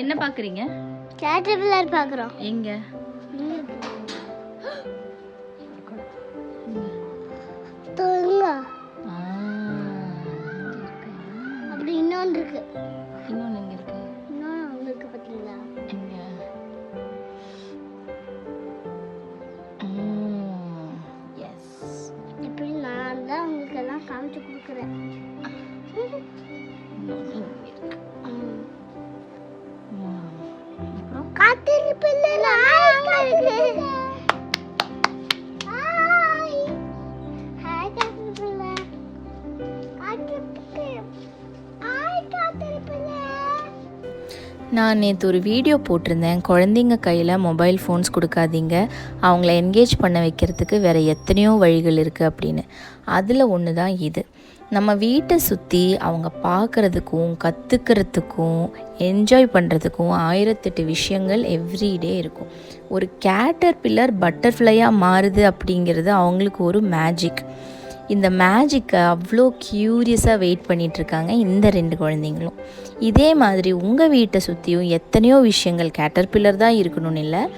என்ன பாக்குறீங்க? கேட்டர்பில்லர் பார்க்குறோம் எங்க? தொங்க அப்படி இன்னொன்று இருக்கு. இன்னொன்னு எங்க இருக்கு? இன்னொன்று அங்கே இருக்கு பார்த்தீங்களா எங்க? எஸ் இப்படி நான் தான் உங்களுக்கு எல்லாம் காமிச்சு கொடுக்குறேன். நான் நேற்று ஒரு வீடியோ போட்டிருந்தேன். குழந்தைங்க கையில் மொபைல் ஃபோன்ஸ் கொடுக்காதீங்க. அவங்கள என்கேஜ் பண்ண வைக்கிறதுக்கு வேறு எத்தனையோ வழிகள் இருக்குது அப்படின்னு. அதில் ஒன்று தான் இது. நம்ம வீட்டை சுற்றி அவங்க பார்க்குறதுக்கும் கற்றுக்கிறதுக்கும் என்ஜாய் பண்ணுறதுக்கும் ஆயிரத்தெட்டு விஷயங்கள் எவ்ரிடே இருக்கும். ஒரு கேட்டர் பில்லர் பட்டர்ஃப்ளையாக மாறுது அப்படிங்கிறது அவங்களுக்கு ஒரு மேஜிக் இந்த மேஜிக்கை அவ்வளோ க்யூரியஸாக வெயிட் பண்ணிகிட்ருக்காங்க இந்த ரெண்டு குழந்தைங்களும். இதே மாதிரி உங்கள் வீட்டை சுற்றியும் எத்தனையோ விஷயங்கள் கேட்டர்பில்லர் தான் இருக்கணும்னு இல்லை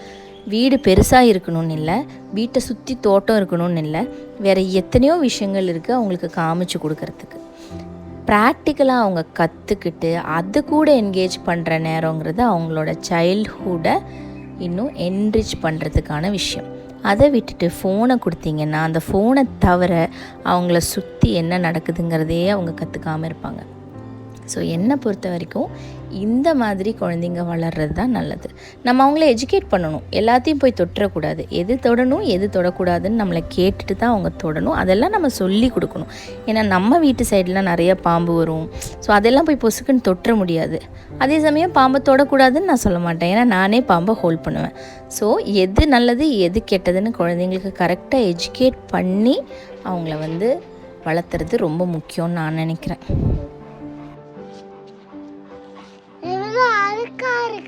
வீடு பெருசாக இருக்கணும்னு இல்லை வீட்டை சுற்றி தோட்டம் இருக்கணும்னு இல்லை வேறு எத்தனையோ விஷயங்கள் இருக்குது அவங்களுக்கு காமிச்சு கொடுக்கறதுக்கு. ப்ராக்டிக்கலாக அவங்க கற்றுக்கிட்டு அது கூட என்கேஜ் பண்ணுற நேரங்கிறது அவங்களோட சைல்ட்ஹுட்டை இன்னும் என்ரிச் பண்ணுறதுக்கான விஷயம். அதை விட்டுட்டு ஃபோனை கொடுத்தீங்கன்னா அந்த ஃபோனை தவிர அவங்கள சுற்றி என்ன நடக்குதுங்கிறதையே அவங்க கற்றுக்காமல் இருப்பாங்க. ஸோ என்னை பொறுத்த வரைக்கும் இந்த மாதிரி குழந்தைங்க வளர்கிறது தான் நல்லது. நம்ம அவங்கள எஜுகேட் பண்ணணும். எல்லாத்தையும் போய் தொட்டுறக்கூடாது எது தொடணும் எது தொடக்கூடாதுன்னு நம்மளை கேட்டுட்டு தான் அவங்க தொடணும். அதெல்லாம் நம்ம சொல்லி கொடுக்கணும். ஏன்னா நம்ம வீட்டு சைடெலாம் நிறைய பாம்பு வரும். ஸோ அதெல்லாம் போய் பொசுக்குன்னு தொட்டுற முடியாது. அதே சமயம் பாம்பை தொடக்கூடாதுன்னு நான் சொல்ல மாட்டேன். ஏன்னா நானே பாம்பை ஹோல்ட் பண்ணுவேன். ஸோ எது நல்லது எது கெட்டதுன்னு குழந்தைங்களுக்கு கரெக்டாக எஜுகேட் பண்ணி அவங்கள வந்து வளர்த்துறது ரொம்ப முக்கியம்னு நான் நினைக்கிறேன்.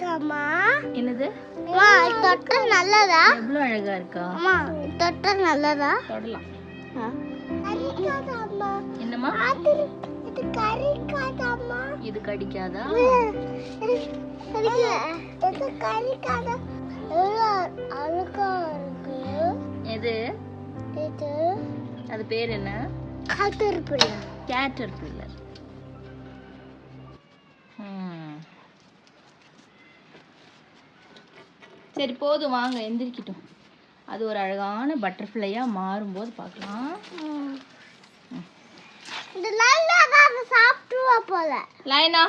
இருக்காம்மா என்னது? அம்மா தொட்ட நல்லதா? எவ்வளோ அழகா இருக்கா? அம்மா தொட்ட நல்லதா? தொடலாம். என்னம்மா? இது கறிக்காதாம்மா இது கடிக்காதா? இது கறிக்காதா அழுக்கா இருக்கு. எது? இது. அது பேர் என்ன? காத்திருப்பில்ல கேட்டர் பில்லர். சரி போதும். வாங்க எந்திரிக்கிட்டோம். அது ஒரு அழகான பட்டர்ஃப்ளையாக மாறும்போது பார்க்கலாம். சாப்பிட்டுவா போல. லைனா?